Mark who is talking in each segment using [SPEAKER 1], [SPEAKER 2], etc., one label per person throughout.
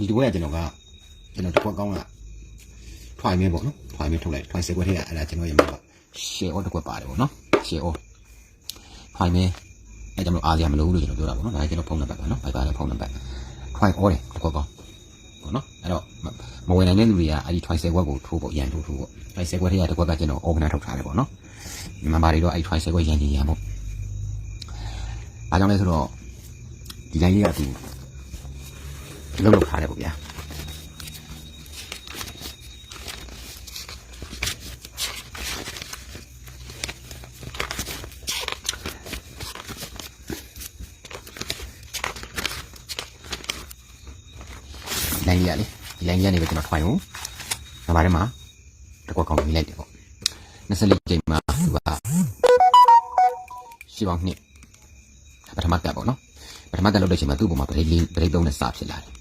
[SPEAKER 1] ဒီတပွဲကကျွန်တော်ကကျွန်တော်တစ်ခွက်ကောင်းကထွိုင်မဲပေါ့နော်ထွိုင်မဲထုတ်လိုက်ထွိုင်စက်ခွက်ထဲကအဲ့ဒါကျွန်တော်ရမှာပါရှယ်အောတစ်ခွက်ပါတယ်ပေါ့နော်ရှယ်အောထွိုင်မဲအဲ့ကျွန်တော်အားရမလို့လို့ကျွန်တော်ပြောတာပေါ့နော်ဒါကကျွန်တော်ဖုန်းနံပါတ်ပါနော်ဘိုက်ပါလည်းဖုန်းနံပါတ်ထွိုင်အောတယ်တစ်ခွက်ကောင်းပေါ့နော်အဲ့တော့မဝင်နိုင်တဲ့လူတွေကအဲ့ဒီထွိုင်စက်ခွက်ကိုထိုးပေါ့ရန်ထိုးထိုးပေါ့ထွိုင်စက်ခွက်ထဲကတစ်ခွက်ကကျွန်တော် organize ထုတ်ထားတယ်ပေါ့နော်မြန်မာပါတွေတော့အဲ့ဒီထွိုင်စက်ခွက်ရန်ကြီးရန်ပေါ့အားကြောင့်လဲဆိုတော့ဒီတိုင်းလေးကသူ လုံးလုံးထားတယ်ပေါ့ဗျာလိုင်းကြီးရလေဒီလိုင်းကြီးကနေပဲကျွန်တော်ထွိုင်အောင်နံပါတ်ထဲမှာတစ်ခွက်ကောင်းမိလိုက်တယ်ပေါ့24ချိန်မှာသူကရှိပေါင်းနှစ်ပထမတက်ပေါ့နော်ပထမတက်လုပ်တဲ့အချိန်မှာသူ့ပုံမှာပရိတ်လေးပရိတ်သုံးနဲ့စဖြစ်လာတယ်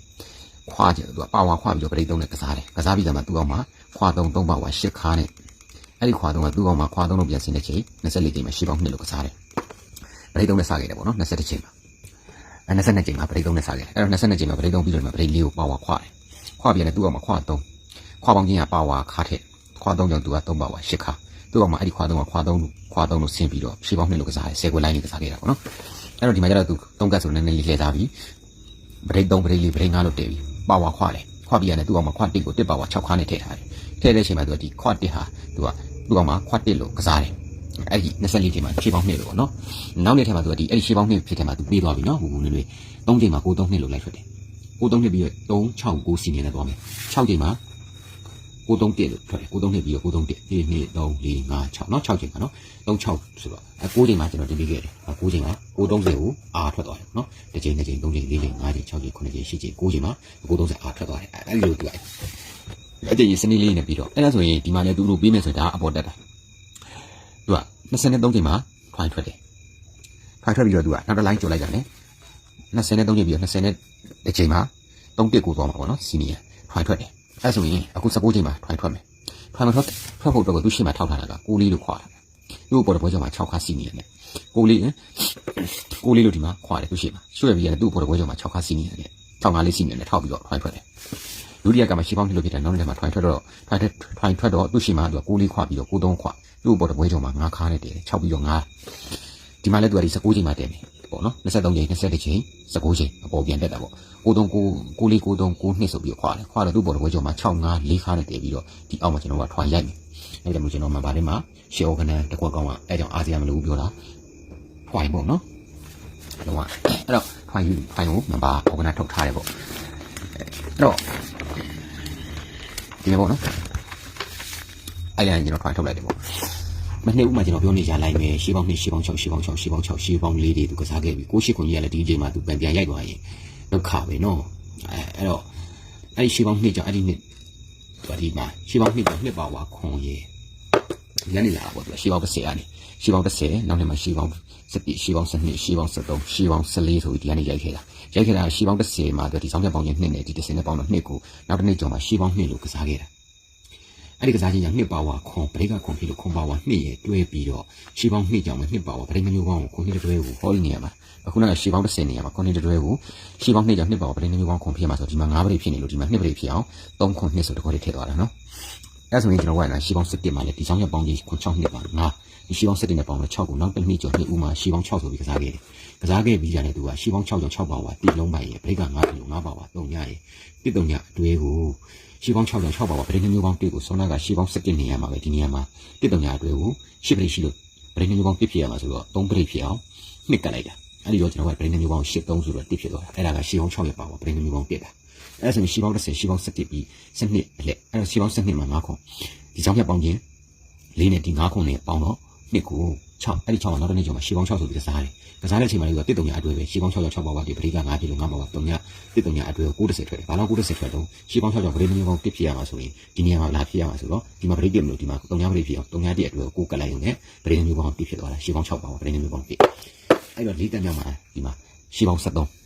[SPEAKER 1] ခွာကြတယ်သူကပါဝါခွာပြီးတော့ပရိတ်သုံးနဲ့ကစားတယ်ကစားပြီးတော့မှသူ့အောင်မှာခွာသုံးသုံးပါဝါရှစ်ခါနဲ့အဲ့ဒီခွာသုံးကသူ့အောင်မှာခွာသုံးလို့ပြန်ဆင်းတဲ့ချိန်24ချိန်မှာရှိပေါင်းနှစ်လို့ကစားတယ်ပရိတ်သုံးနဲ့စခဲ့တယ်ပေါ့နော်21ချိန်မှာအဲ22ချိန်မှာပရိတ်သုံးနဲ့စခဲ့တယ်အဲ့တော့22ချိန်မှာပရိတ်သုံးပြီးတော့မှပရိတ်လေးကိုပါဝါခွာတယ်ခွာပြန်တယ်သူ့အောင်မှာခွာသုံးခွာပေါင်းချင်းကပါဝါခါထက်ခွာသုံးကြောင့်သူက3ပါဝါ8ခါသူ့အောင်မှာအဲ့ဒီခွာသုံးကခွာသုံးလို့ခွာသုံးလို့ဆင်းပြီးတော့ရှေးပေါင်းနှစ်လို့ကစားတယ်ဆယ်ခွဲလိုင်းလေးကစားခဲ့တာပေါ့နော်အဲ့တော့ဒီမှာကျတော့သူ3ကတ်ဆိုနည်းနည်းလေးလှည့်စားပြီးဗရိတ်3ဗရိတ်4ဗရိတ်5လို့တည်ပြီး ပါဝါခွာတယ်ခွာပြီးရတယ်သူ့အောင်မှာခွာ1ကို1ပါဝါ6ခါနဲ့ထည့်ထားတယ်ထည့်တဲ့အချိန်မှာသူကဒီခွာ1ဟာသူကသူ့အောင်မှာခွာ1လို့ကစားတယ်အဲ့ဒီ24ချိန်မှာရှေးပေါင်းနှစ်လို့ပေါ့နော်နောက်နေ့ထဲမှာသူကဒီအဲ့ဒီရှေးပေါင်းနှစ်ဖြစ်တဲ့မှာသူပြေးသွားပြီနော်ဟိုဟိုလေးလေး3ချိန်မှာ6 3နှစ်လို့လိုက်ထွက်တယ်ကိုသုံးနှစ်ပြီးတော့3 6 9စီနေနဲ့သွားမယ်6ချိန်မှာ ကိုသုံးတက်လို့ထွက်တယ်ကိုသုံးနှစ်ပြီးတော့ကိုသုံးတက်1 2 3 4 5 6เนาะ6ချိန်မှာเนาะ3 6ဆိုတော့အဲ9ချိန်မှာကျွန်တော်တင်ပေးခဲ့တယ်အဲ9ချိန်မှာကို30ကိုအာထွက်သွားတယ်เนาะတစ်ချိန်တစ်ချိန်3ချိန်4ချိန်5ချိန်6ချိန်9ချိန်10ချိန်9ချိန်မှာကို30အာထွက်သွားတယ်အဲလိုတူလိုက်အဲ့ဒီစနေလေးနဲ့ပြီးတော့အဲ့ဒါဆိုရင်ဒီမှာလည်းသူတို့ပြီးမယ်ဆိုတော့ဒါအပေါ်တက်တာသူက23ချိန်မှာထွိုင်းထွက်တယ်ထွိုင်းထွက်ပြီးတော့သူကနောက်တစ်လိုင်းကျော်လိုက်တာ ਨੇ 23ချိန်ပြီးတော့20နဲ့တစ်ချိန်မှာ3တက်ကိုသွားမှာပေါ့နော်စီနီယာထွိုင်းထွက်တယ် အဲဆိုရင်အခု19ချိန်မှာထွိုင်းထွက်မယ်ထွိုင်းမထွက်ထွက်ဖို့တော့သူရှေ့မှာထောက်ထားတာက6လေးလို့ခွာတာသူ့ပေါ်တော့ဘောကြောင့်မှာ6ခါစီနီယာနဲ့6လေး6လေးလို့ဒီမှာခွာတယ်သူရှေ့မှာရွှေ့ပြီးရတယ်သူ့ပေါ်တော့ဘောကြောင့်မှာ6ခါစီနီယာနဲ့6ခါလေးစီနီယာနဲ့ထောက်ပြီးတော့ထွိုင်းထွက်တယ်ဒုတိယကမှရှေ့ပေါင်းဖြစ်လို့ဖြစ်တယ်နောက်နေ့မှာထွိုင်းထွက်တော့ထွိုင်းထွိုင်းထွက်တော့သူ့ရှေ့မှာသူက6လေးခွာပြီးတော့9 3ခွာသူ့ပေါ်တော့ဘောကြောင့်မှာ9ခါနဲ့တည်တယ်6ပြီးတော့9ဒီမှာလည်းသူကဒီ19ချိန်မှာတည်တယ် ပေါ့နော်23ချိန်21ချိန်19ချိန်အပေါ်ပြန်တက်တာပေါ့93 9 94 93 9နှစ်ဆိုပြီးခွာတယ်ခွာတော့သူ့ပေါ်တော့ဝဲကြောမှာ6 5 4ခါနဲ့တည်ပြီးတော့ဒီအောက်မှာကျွန်တော်ကထွာရိုက်မယ်အဲ့ဒါမျိုးကျွန်တော်မှဗာထဲမှာရှေအော်ကနန်တစ်ခွက်ကောင်းကအဲကြောင့်အာဆီယံမလို့ပြောတာထွာရင်ပေါ့နော်အဲ့တော့အဲ့တော့ထွာယူထွာရင်ကိုမပါအော်ကနန်ထုတ်ထားတယ်ပေါ့အဲ့တော့ဒီနေ့ပေါ့နော်အဲ့ဒါကျွန်တော်ထွာထုတ်လိုက်တယ်ပေါ့ မနှစ်ဦးမှကျွန်တော်ပြောနေကြလိုက်မယ်ရှေးပေါင်း2ရှေးပေါင်း6ရှေးပေါင်း6ရှေးပေါင်း6ရှေးပေါင်း4တွေသူကစားခဲ့ပြီကိုရှိခွန်ကြီးကလည်းဒီအချိန်မှာသူပြန်ပြန်ရိုက်သွားရင်ဒုက္ခပဲနော်အဲအဲ့တော့အဲ့ဒီရှေးပေါင်း2ကြောင့်အဲ့ဒီနှစ်သူကဒီမှာရှေးပေါင်း2ကြောင့်နှစ်ပါဝါခွန်ရေညနေလာပေါ့သူကရှေးပေါင်း30ကနေရှေးပေါင်း30နောက်နေ့မှာရှေးပေါင်း17ရှေးပေါင်း12ရှေးပေါင်း13ရှေးပေါင်း14ဆိုပြီးဒီကနေရိုက်ခဲ့တာရိုက်ခဲ့တာရှေးပေါင်း30မှာသူဒီဆောင်ပြပေါင်းချင်း2နဲ့ဒီ30နဲ့ပေါင်းတော့2ကိုနောက်တစ်နေ့ကျော်မှာရှေးပေါင်း2လို့ကစားခဲ့တာ အဲ့ဒီကစားခြင်းကြောင့်နှစ်ပါဝါခွန်ပရိကခွန်ဖြစ်လို့ခွန်ပါဝါနှစ်ရဲ့တွဲပြီးတော့ရှီပေါင်းနှစ်ကြောင့်နှစ်ပါဝါပရိမမျိုးပေါင်းကိုခွန်နှစ်တွဲကိုဟောဒီနေရာမှာအခုနကရှီပေါင်း30နေရာမှာခွန်နှစ်တွဲကိုရှီပေါင်းနှစ်ကြောင့်နှစ်ပါဝါပရိမမျိုးပေါင်းခွန်ဖြစ်မှာဆိုဒီမှာ9ပရိဖြစ်နေလို့ဒီမှာ2ပရိဖြစ်အောင်3ခွန်နှစ်ဆိုတခေါက်လေးထည့်သွားတာနော်အဲ့ဆိုရင်ကျွန်တော်ကလည်းရှီပေါင်း17မှာလည်းဒီဆောင်ရပေါင်းကြီးခွန်6နှစ်ပါငါဒီရှီပေါင်း17နဲ့ပေါင်းတော့6ကိုနောက်တစ်နှစ်ကျော်နှစ်ဦးမှာရှီပေါင်း6ဆိုပြီးကစားခဲ့တယ် ကစားခဲ့ပြီးကြတယ်သူကရှီပေါင်း6ကြောင့်6ပါဝါတိလုံးပိုင်ရဲ့ပရိက9တိလုံး9ပါဝါ3ညရဲ့တိတုံညအတွဲကိုရှီပေါင်း6ကြောင့်6ပါပါပရိနိမျိုးပေါင်း1ကိုဆောနာကရှီပေါင်း17နေရမှာပဲဒီနေရာမှာတစ်တုံညာအတွဲကိုရှစ်ပရိရှိလို့ပရိနိမျိုးပေါင်း1ဖြစ်ရမှာဆိုတော့3ပရိဖြစ်အောင်နှစ်ကတ်လိုက်တာအဲ့ဒီတော့ကျွန်တော်ကပရိနိမျိုးပေါင်း8 3ဆိုတော့1ဖြစ်သွားတာအဲ့ဒါကရှီပေါင်း6ရပါပါပရိနိမျိုးပေါင်း1တာအဲ့ဒါဆိုရင်ရှီပေါင်း10ရှီပေါင်း17ပြီး12အလက်အဲ့တော့ရှီပေါင်း12မှာ9ခွန်ဒီကြောင့်ပြပေါင်းခြင်း၄နဲ့ဒီ9ခွန်နဲ့ပေါင်းတော့နှစ်ကို 6အဲ့ဒီ6မှာနောက်တစ်နေ့ကျော်မှာရှီပေါင်း6ဆိုပြီးကစားတယ်ကစားတဲ့အချိန်မှာလည်းတစ်တုံညာအတွဲပဲရှီပေါင်း6ကြောင့်6ပါပါဒီပရိက9ဖြစ်လို့9ပါပါ3ညတစ်တုံညာအတွဲကို90ထွက်တယ်ဘာလို့90ထွက်တော့ရှီပေါင်း6ကြောင့်ပရိမျိုးပေါင်း1ဖြစ်ရမှာဆိုရင်ဒီနေရာမှာလာဖြစ်ရမှာဆိုတော့ဒီမှာပရိကမလို့ဒီမှာ3ညပရိဖြစ်အောင်3ညတည်းအတွဲကိုကတ်လိုက်ရုံနဲ့ပရိမျိုးပေါင်း1ဖြစ်သွားတာရှီပေါင်း6ပါပါပရိမျိုးပေါင်း1အဲ့တော့၄တက်မြောက်မှာဒီမှာရှီပေါင်း73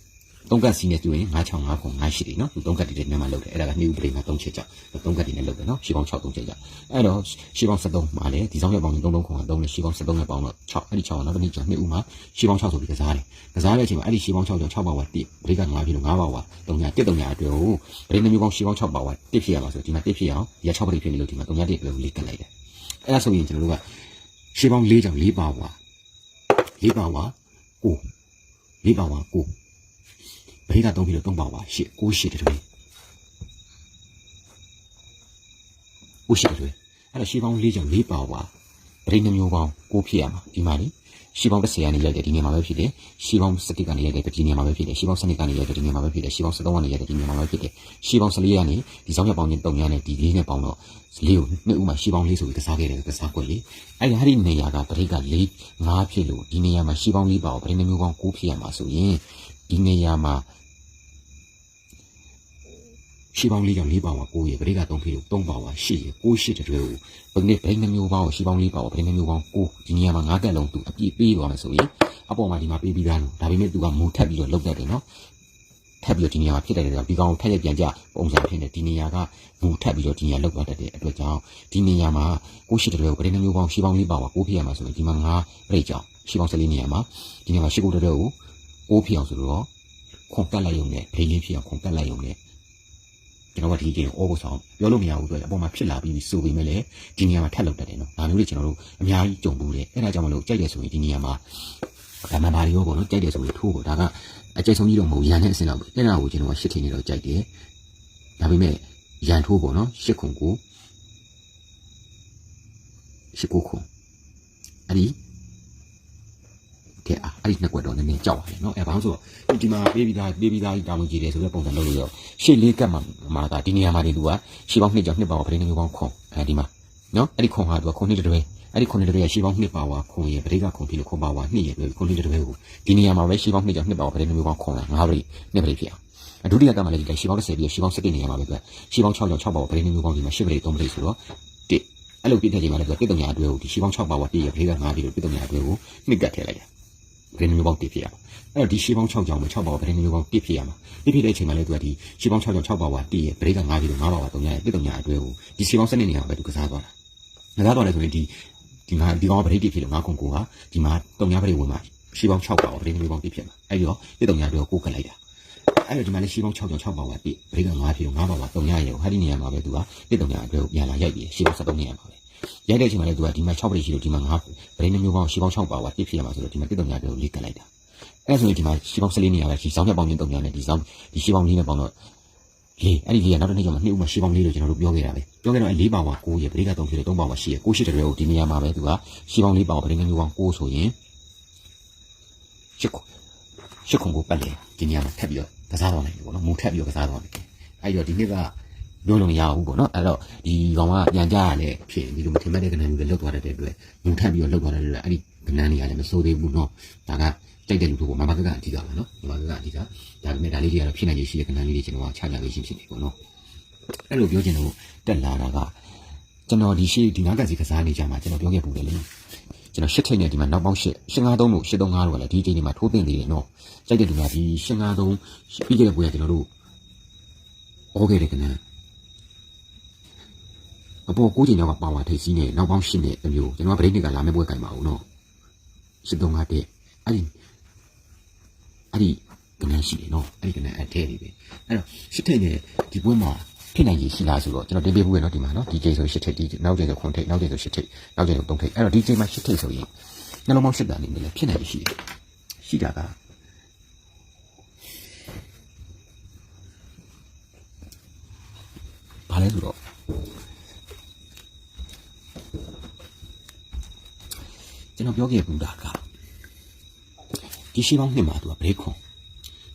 [SPEAKER 1] သုံးကတ်စီနဲ့တူရင်965ခု9ရှိတယ်နော်သူသုံးကတ်တည်းတည်းနဲ့မှလုပ်တယ်အဲ့ဒါကနှစ်ဦးပရိမှာ3ချက်ကြောင့်သုံးကတ်တည်းနဲ့လုပ်တယ်နော်ရှေးပေါင်း6 3ချက်ကြောင့်အဲ့တော့ရှေးပေါင်း73မှာလေဒီဆောင်ရက်ပေါင်း33ခုက3နဲ့ရှေးပေါင်း73နဲ့ပေါင်းတော့6အဲ့ဒီ6ကနောက်တစ်နည်းကျော်နှစ်ဦးမှာရှေးပေါင်း6ဆိုပြီးကစားတယ်ကစားတဲ့အချိန်မှာအဲ့ဒီရှေးပေါင်း6ကျော်6ပါဝါ1ပရိက9ဖြစ်လို့9ပါဝါ3ည1 3ညအတွက်ကိုပရိနှမျိုးပေါင်းရှေးပေါင်း6ပါဝါ1ဖြစ်ရမှာဆိုဒီမှာ1ဖြစ်အောင်ဒီက6ပရိဖြစ်နေလို့ဒီမှာ3ည1အတွက်ကိုလေးကတ်လိုက်တယ်အဲ့ဒါဆိုရင်ကျွန်တော်တို့ကရှေးပေါင်း4ကြောင့်4ပါဝါ4ပါဝါ9 4ပါဝါ9 ပရိက3ဖြစ်လို့3ပါဝါ8 9 8တည်း9 8တည်းအဲ့တော့ရှေးပေါင်း4ကြောင့်4ပါဝါပရိနှမျိုးပေါင်း9ဖြစ်ရမှာဒီမှာလေရှေးပေါင်း30ကနေရိုက်တယ်ဒီနေရာမှာပဲဖြစ်တယ်ရှေးပေါင်း17ကနေရိုက်တယ်ဒီနေရာမှာပဲဖြစ်တယ်ရှေးပေါင်း12ကနေရိုက်တယ်ဒီနေရာမှာပဲဖြစ်တယ်ရှေးပေါင်း13ကနေရိုက်တယ်ဒီနေရာမှာပဲဖြစ်တယ်ရှေးပေါင်း14ကနေဒီဆောင်ရပေါင်းချင်း3ညနဲ့ဒီလေးနဲ့ပေါင်းတော့လေးကိုနှစ်ဦးမှာရှေးပေါင်းလေးဆိုပြီးကစားခဲ့တယ်ကစားကွက်လေအဲ့ဒီဟာဒီနေရာကပရိက4 5ဖြစ်လို့ဒီနေရာမှာရှေးပေါင်း4ပါဝါပရိနှမျိုးပေါင်း9ဖြစ်ရမှာဆိုရင် ဒီနေရာမှာရှေးပေါင်း၄ကြောင့်၄ပါဝါ9ရေပရိက3ဖြစ်လို့3ပါဝါ8ရေ9 8တည်းကိုဘယ်နှစ်ဘိန်းနှမျိုးပေါင်းကိုရှေးပေါင်း၄ပါဝါဘိန်းနှမျိုးပေါင်း9ဒီနေရာမှာ9ကက်လုံးသူအပြည့်ပေးသွားမယ်ဆိုရင်အပေါ်မှာဒီမှာပေးပြီးသားလို့ဒါပေမဲ့သူကမူထက်ပြီးတော့လောက်တတ်တယ်နော်ထပ်ပြီးတော့ဒီနေရာမှာဖြစ်တယ်ဆိုတော့ဒီကောင်ထက်ရပြန်ကြပုံစံဖြစ်နေဒီနေရာကမူထပ်ပြီးတော့ဒီနေရာလောက်သွားတတ်တဲ့အတွက်ကြောင့်ဒီနေရာမှာ9 8တည်းကိုပရိနှမျိုးပေါင်းရှေးပေါင်း၄ပါဝါ9ဖြစ်ရမှာဆိုရင်ဒီမှာ9ပြိတ်ကြောင့်ရှေးပေါင်း14နေရာမှာဒီနေရာမှာရှေးကိုတည်းကို 9ဖြစ်အောင်ဆိုတော့ခွန်တက်လိုက်ရုံနဲ့ဘိန်းလေးဖြစ်အောင်ခွန်တက်လိုက်ရုံနဲ့ကျွန်တော်ကဒီကြိမ်အောဖို့ဆောင်ပြောလို့မရဘူးဆိုတော့အပေါ်မှာဖြစ်လာပြီးပြီဆိုပေမဲ့လည်းဒီနေရာမှာထက်လောက်တတ်တယ်နော်ဒါမျိုးတွေကျွန်တော်တို့အများကြီးကြုံဘူးတယ်အဲ့ဒါကြောင့်မလို့ကြိုက်တယ်ဆိုရင်ဒီနေရာမှာဒါမှဘာတွေရောပေါ့နော်ကြိုက်တယ်ဆိုရင်ထိုးပေါ့ဒါကအကျိတ်ဆုံးကြီးတော့မဟုတ်ရန်တဲ့အဆင့်တော့အဲ့ဒါကိုကျွန်တော်ကရှစ်ထင်းနေတော့ကြိုက်တယ်ဒါပေမဲ့ရန်ထိုးပေါ့နော်ရှစ်ခုကိုရှစ်ခုခုအဲ့ဒီ ကဲအဲ့ဒီနှစ်ကွက်တော့နည်းနည်းကြောက်ရတယ်နော်အဲဘာလို့ဆိုတော့ဒီမှာပေးပြီးသားပေးပြီးသားကြီးတာဝန်ကြီးတယ်ဆိုတဲ့ပုံစံလုပ်လို့ရရှေ့လေးကတ်မှာမှာကဒီနေရာမှာဒီလူကရှေ့ပေါင်းနှစ်ကြောင့်နှစ်ပါဝါပရိနေမျိုးပေါင်းခွန်အဲဒီမှာနော်အဲ့ဒီခွန်ဟာသူကခွန်နှစ်တွဲအဲ့ဒီခွန်နှစ်တွဲရှေ့ပေါင်းနှစ်ပါဝါခွန်ရဲ့ပရိကခွန်ပြီလို့ခွန်ပါဝါနှစ်ရဲ့ခွန်နှစ်တွဲကိုဒီနေရာမှာပဲရှေ့ပေါင်းနှစ်ကြောင့်နှစ်ပါဝါပရိနေမျိုးပေါင်းခွန်လာငါးပရိနှစ်ပရိဖြစ်အောင်ဒုတိယကမှလည်းဒီတိုင်းရှေ့ပေါင်း30ပြီးရှေ့ပေါင်း17နေရာမှာပဲသူကရှေ့ပေါင်း6ကြောင့်6ပါဝါပရိနေမျိုးပေါင်းဒီမှာ10ပရိ3ပရိဆိုတော့တစ်အဲ့လိုပြည့်တဲ့ချိန်မှာလည်းသူကတစ်တုံညာအတွဲကိုဒီရှေ့ပေါင်း6ပါဝါပြည့်ရဲ့ပရိက9ပြီးလို့တစ်တုံညာအတွဲကိုနှစ်ကတ်ထည့်လိုက်တယ် ဗရင်းမျိုးပေါင်းတစ်ဖြစ်ရမှာအဲ့တော့ဒီရှေးပေါင်း6ကြောင်ပဲ6ပါဝါဗရင်းမျိုးပေါင်းတစ်ဖြစ်ရမှာတစ်ဖြစ်တဲ့အချိန်မှာလည်းသူကဒီရှေးပေါင်း6ကြောင်6ပါဝါတစ်ရဲ့ဗရိတ်က9ပြီးတော့9ပါဝါ3ရဲ့တစ်တုံညာအတွဲကိုဒီရှေးပေါင်း7နေရာပဲသူကစားသွားတာကစားသွားတယ်ဆိုရင်ဒီဒီမှာဒီကောင်ဗရိတ်တစ်ဖြစ်လို့9ခုကိုကဒီမှာတုံညာဗရိတ်ဝင်မှာရှေးပေါင်း6ပါဝါဗရိတ်မျိုးပေါင်းတစ်ဖြစ်မှာအဲ့ဒီတော့တစ်တုံညာအတွဲကိုကိုကတ်လိုက်တာအဲ့တော့ဒီမှာလည်းရှေးပေါင်း6ကြောင်6ပါဝါတစ်ဗရိတ်က9ဖြစ်လို့9ပါဝါ3ရဲ့ကိုဟာဒီနေရာမှာပဲသူကတစ်တုံညာအတွဲကိုပြန်လာရိုက်ပြီးရှေးပေါင်း73နေရာမှာပဲ ရိုက်တဲ့အချိန်မှာလည်းသူကဒီမှာ6ပရိရှိလို့ဒီမှာ9ဗရိတ်မျိုးပေါင်းရှေးပေါင်း6ပါဝါတစ်ဖြစ်ရမှာဆိုတော့ဒီမှာတစ်တုံညာအတွဲကိုလေးကတ်လိုက်တာအဲ့ဆိုရင်ဒီမှာရှီပေါင်း14နေရာပဲဒီစောင်းချက်ပေါင်းချင်း3ညာနဲ့ဒီစောင်းဒီရှီပေါင်းလေးနဲ့ပေါင်းတော့လေးအဲ့ဒီလေးကနောက်တစ်နေ့ကျမှနှစ်ဦးမှာရှီပေါင်းလေးလို့ကျွန်တော်တို့ပြောခဲ့တာပဲပြောခဲ့တော့၄ပါဝါ9ရဲ့ပရိက3ဖြစ်တယ်3ပါဝါ10ရဲ့9ရှိတဲ့တွေကိုဒီနေရာမှာပဲသူကရှီပေါင်း၄ပါဝါပရိကမျိုးပေါင်း9ဆိုရင်ရှစ်ခုရှစ်ခုကိုပတ်လေဒီနေရာမှာထပ်ပြီးတော့ကစားတော့နိုင်ပြီပေါ့နော်မူထပ်ပြီးတော့ကစားတော့မယ်အဲ့တော့ဒီနေ့က လုံးလုံးမရဘူးပေါ့နော်အဲ့တော့ဒီကောင်ကပြန်ကြရလဲဖြစ်ဒီလိုမထင်မှတ်တဲ့ကဏ္ဍမျိုးတွေလောက်သွားတဲ့အတွက်မူထပ်ပြီးတော့လောက်သွားတဲ့အတွက်အဲ့ဒီကဏ္ဍတွေကလည်းမစိုးသေးဘူးနော်ဒါကတိုက်တဲ့လူတို့ပေါ့မမကကအဓိကပါနော်မမကကအဓိကဒါပေမဲ့ဒါလေးတွေကတော့ဖြစ်နိုင်ရရှိတဲ့ကဏ္ဍလေးတွေကျွန်တော်ကချပြပေးရှင်းဖြစ်နေပေါ့နော်အဲ့လိုပြောချင်လို့တက်လာတာကကျွန်တော်ဒီရှိဒီနားကစီကစားနေကြမှာကျွန်တော်ပြောခဲ့ပူတယ်လေကျွန်တော်ရှစ်ထိတ်နဲ့ဒီမှာနောက်ပေါင်းရှစ်ရှင်းကားသုံးလို့ရှစ်သုံးကားလို့ကလည်းဒီချိန်ဒီမှာထိုးတင်နေတယ်နော်ကြိုက်တဲ့လူကဒီရှင်းကားသုံးပြီးခဲ့တဲ့ပွဲကကျွန်တော်တို့ဩခဲ့တဲ့ကဏ္ဍ အပေါ်ကိုချိန်တော့ပါဝါထိတ်စီးနေနောက်ပေါင်းရှစ်နဲ့အမျိုးကျွန်တော်ကဗရိတ်တွေကလာမဲ့ပွဲကင်ပါဦးနော်ရှစ်သုံးကားတဲ့အဲ့ဒီအဲ့ဒီကဏ္ဍရှိတယ်နော်အဲ့ဒီကဏ္ဍအထဲလေးပဲအဲ့တော့ရှစ်ထိတ်နဲ့ဒီပွဲမှာဖြစ်နိုင်ရည်ရှိလားဆိုတော့ကျွန်တော်တင်ပြဖို့ရနော်ဒီမှာနော်ဒီချိန်ဆိုရှစ်ထိတ်ဒီနောက်ချိန်ဆိုခွန်ထိတ်နောက်ချိန်ဆိုရှစ်ထိတ်နောက်ချိန်ဆိုသုံးထိတ်အဲ့တော့ဒီချိန်မှာရှစ်ထိတ်ဆိုရင်နှလုံးပေါင်းရှစ်တန်နေတယ်ဖြစ်နိုင်ရည်ရှိတယ်ရှိတာကဘာလဲဆိုတော့ ကျွန်တော်ပြောခဲ့ဘူးတာကဒီရှေးပေါင်းနှစ်မှာသူကဘရိတ်ခွန်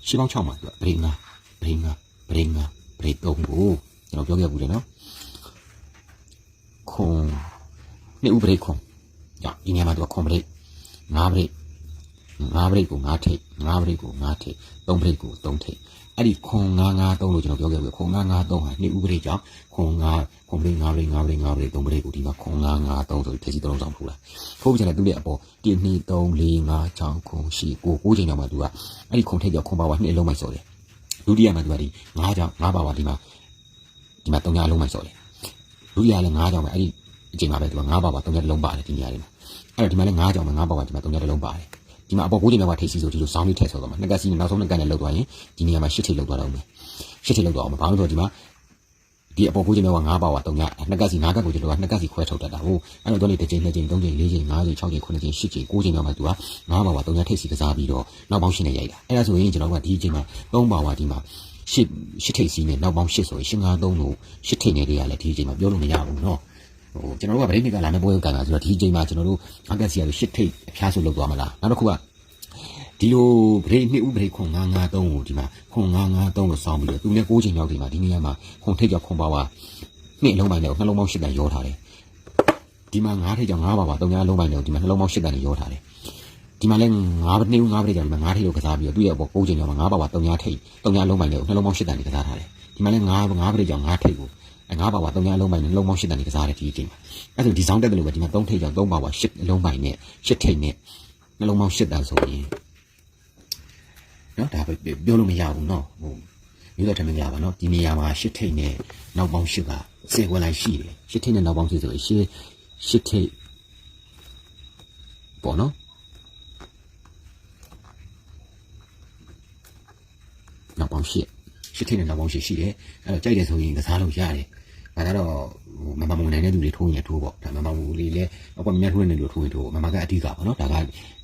[SPEAKER 1] ရှေးပေါင်း6မှာသူကဘရိတ်9ဘရိတ်9ဘရိတ်9ဘရိတ်3ကိုကျွန်တော်ပြောခဲ့ဘူးလေနော်ခွန်နှစ်ဦးဘရိတ်ခွန်ညဒီနေရာမှာသူကခွန်ဘရိတ်9ဘရိတ်၅ပရိတ်ကို၅ထိတ်၅ပရိတ်ကို၅ထိတ်၃ပရိတ်ကို၃ထိတ် အဲ့ဒီခွန်953လို့ကျွန်တော်ပြောခဲ့ပြီခွန်953ဟာနှစ်ဥပဒေကြောင့်ခွန်9ခွန်ပရိတ်5ပရိတ်5ပရိတ်5ပရိတ်3ပရိတ်ကိုဒီမှာခွန်953ဆိုပြီးထည့်စီသုံးဆောင်ဖူးလာထို့ပြင်လည်းသူ့ရဲ့အပေါ်1 2 3 4 5 6ခွန်8 9 9ချိန်တော့မှသူကအဲ့ဒီခွန်ထိတ်ကြောင့်ခွန်ပါဝါနှစ်လုံးမိုက်စော်တယ်ဒုတိယမှာသူကဒီ9ကြောင့်9ပါဝါဒီမှာဒီမှာ3ညလုံးမိုက်စော်တယ်ဒုတိယလည်း9ကြောင့်ပဲအဲ့ဒီအချိန်မှာပဲသူက9ပါဝါ3ညလုံးပါတယ်ဒီနေရာလေးမှာအဲ့တော့ဒီမှာလည်း9ကြောင့်ပဲ9ပါဝါဒီမှာ3ညလုံးပါတယ် ဒီမှာအပေါ်ကိုးချိန်မြောက်ကထိပ်စီဆိုဒီလိုစောင်းလေးထည့်ဆော်တော့မှာနှစ်ကစီနောက်ဆုံးနှစ်ကနဲ့လောက်သွားရင်ဒီနေရာမှာရှစ်ထိပ်လောက်သွားတော့မယ်ရှစ်ထိပ်လောက်သွားအောင်ဘာလို့လဲဆိုတော့ဒီမှာဒီအပေါ်ကိုးချိန်မြောက်က9ပါဝါ3ညနှစ်ကစီ9ကကိုကျွန်တော်ကနှစ်ကစီခွဲထုတ်တတ်တာဟုတ်အဲ့တော့ဒီတစ်ချိန်နှစ်ချိန်သုံးချိန်လေးချိန်၅ချိန်၆ချိန်9ချိန်10ချိန်9ချိန်မြောက်မှာသူက9ပါဝါ3ညထိပ်စီကစားပြီးတော့နောက်ပေါင်း8နဲ့ရိုက်တာအဲ့ဒါဆိုရင်ကျွန်တော်ကဒီအချိန်မှာ3ပါဝါဒီမှာရှစ်ရှစ်ထိပ်စီနဲ့နောက်ပေါင်း8ဆိုရင်ရှင်း9 3လို့ရှစ်ထိပ်နဲ့တည်းရလဲဒီအချိန်မှာပြောလို့မရဘူးเนาะ ဟိုကျွန်တော်တို့ကဗရိတ်နှစ်ကလာနေပွဲကန်တာဆိုတော့ဒီအချိန်မှာကျွန်တော်တို့အကက်စီကတော့ရှစ်ထိပ်အဖျားဆိုလောက်သွားမလားနောက်တစ်ခုကဒီလိုဗရိတ်နှစ်ဥပရိတ်ခွန်953ကိုဒီမှာခွန်953ကိုစောင်းပြီးတော့သူနဲ့6ချိန်မြောက်ဒီမှာဒီနေရာမှာခွန်ထိတ်ကြောင့်ခွန်ပါဝါနှစ်လုံးပိုင်းနဲ့နှလုံးပေါင်း8တန်ရောထားတယ်ဒီမှာ9ထိတ်ကြောင့်9ပါပါ3ညလုံးပိုင်းနဲ့ဒီမှာနှလုံးပေါင်း8တန်ရောထားတယ်ဒီမှာလည်း9နှစ်ဦး9ပရိတ်ကြောင့်ဒီမှာ9ထိတ်ကိုကစားပြီးတော့သူ့ရဲ့အပေါ်6ချိန်မြောက်မှာ9ပါပါ3ညထိတ်3ညလုံးပိုင်းနဲ့နှလုံးပေါင်း8တန်ကိုကစားထားတယ်ဒီမှာလည်း9 9ပရိတ်ကြောင့်9ထိတ်ကို အဲ9ပါပါ3ညလုံးပိုင်းနဲ့နှလုံးပေါင်း8တန်ကိုကစားတယ်ဒီအချိန်မှာအဲဆိုဒီဆောင်တက်တယ်လို့ပဲဒီမှာ3ထိတ်ကြောင့်3ပါပါ8လုံးပိုင်းနဲ့8ထိတ်နဲ့နှလုံးပေါင်း8တန်ဆိုရင်နော်ဒါပဲပြောလို့မရဘူးနော်ဟိုမျိုးတော့ထမင်းကြပါနော်ဒီနေရာမှာရှစ်ထိတ်နဲ့နောက်ပေါင်းရှစ်ကစေခွက်လိုက်ရှိတယ်ရှစ်ထိတ်နဲ့နောက်ပေါင်းရှစ်ဆိုရင်ရှစ်ရှစ်ထိတ်ပေါ့နော်နောက်ပေါင်းရှစ်ရှစ်ထိတ်နဲ့နောက်ပေါင်းရှစ်ရှိတယ်အဲ့တော့ကြိုက်တယ်ဆိုရင်ကစားလို့ရတယ် ဒါကတော့ဟိုမမမုံနိုင်တဲ့လူတွေထိုးရင်ထိုးပေါ့ဒါမမမူလေးလည်းအပေါ်မြတ်ထိုးနေတဲ့လူထိုးရင်ထိုးမမကအဓိကပေါ့နော်ဒါက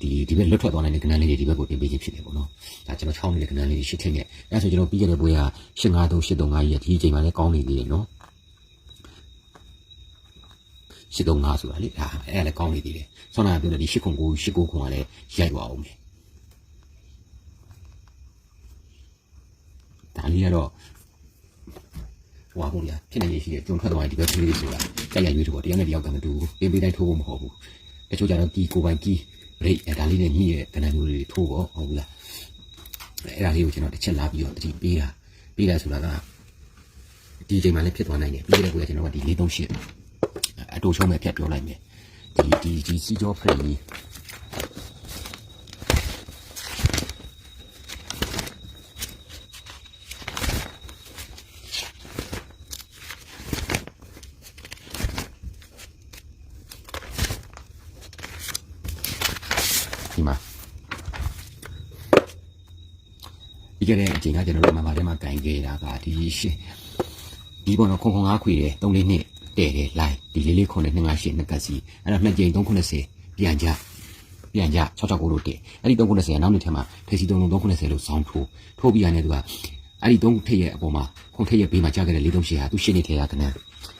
[SPEAKER 1] ဒီဒီဘက်လွတ်ထွက်သွားနိုင်တဲ့ကဏ္ဍလေးတွေဒီဘက်ကိုတင်ပေးခြင်းဖြစ်တယ်ပေါ့နော်ဒါကျွန်တော်ချောင်းနေတဲ့ကဏ္ဍလေးတွေရှစ်ထင်းနဲ့အဲဆိုကျွန်တော်ပြီးခဲ့တဲ့ပွဲက85 3 85ရဲ့ဒီအချိန်မှာလည်းကောင်းနေသေးတယ်နော်85ဆိုတာလေဒါအဲ့ဒါလည်းကောင်းနေသေးတယ်ဆောင်းနာပြောတဲ့ဒီ89 89ခွန်ကလည်းရိုက်သွားအောင်မယ်ဒါလေးကတော့ ဟွာပေါ့ဗျာဖြစ်နေရရှိတဲ့ကြုံထွက်သွားရင်ဒီဘက်ကလေးတွေဆိုတာကြိုက်ရရွေးတော့တရားနဲ့တရားကမတူဘူးပေးပေးတိုင်းထိုးဖို့မဟုတ်ဘူးတချို့ကြတော့ကီကိုပိုင်ကီဘရိတ်အဲဒါလေးနဲ့ညှိရဲ့ကဏ္ဍမျိုးတွေထိုးပေါ့ဟုတ်ဘူးလားအဲ့ဒါလေးကိုကျွန်တော်တစ်ချက်လာပြီးတော့တတိပေးတာပေးတာဆိုတာကဒီအချိန်မှလည်းဖြစ်သွားနိုင်တယ်ပြီးတဲ့ကွယ်ကျွန်တော်ကဒီ438အတူချုံးမဲ့ဖြတ်ပြောလိုက်မယ်ဒီဒီဒီစီဂျောဖရီဒီမှာ ဒီကြတဲ့အချိန်ကကျွန်တော်တို့မမထဲမှာကန်ခဲ့တာကဒီရှင်ဒီပေါ်တော့ခုံခုံငါးခွေတယ်3လေးနှစ်တဲ့တယ်လိုက်ဒီလေးလေးခွန်နဲ့258နှစ်ကစီအဲ့တော့နှစ်ကြိမ်390ပြန်ကြပြန်ကြ669လို့တဲ့အဲ့ဒီ390ကနောက်နှစ်ထဲမှာထေစီ3လုံး390လို့စောင်းထိုးထိုးပြီးရတယ်သူကအဲ့ဒီ3ထိပ်ရဲ့အပေါ်မှာခုံထိပ်ရဲ့ဘေးမှာကြားခဲ့တဲ့438ဟာသူရှင်းနေထဲရကနန်း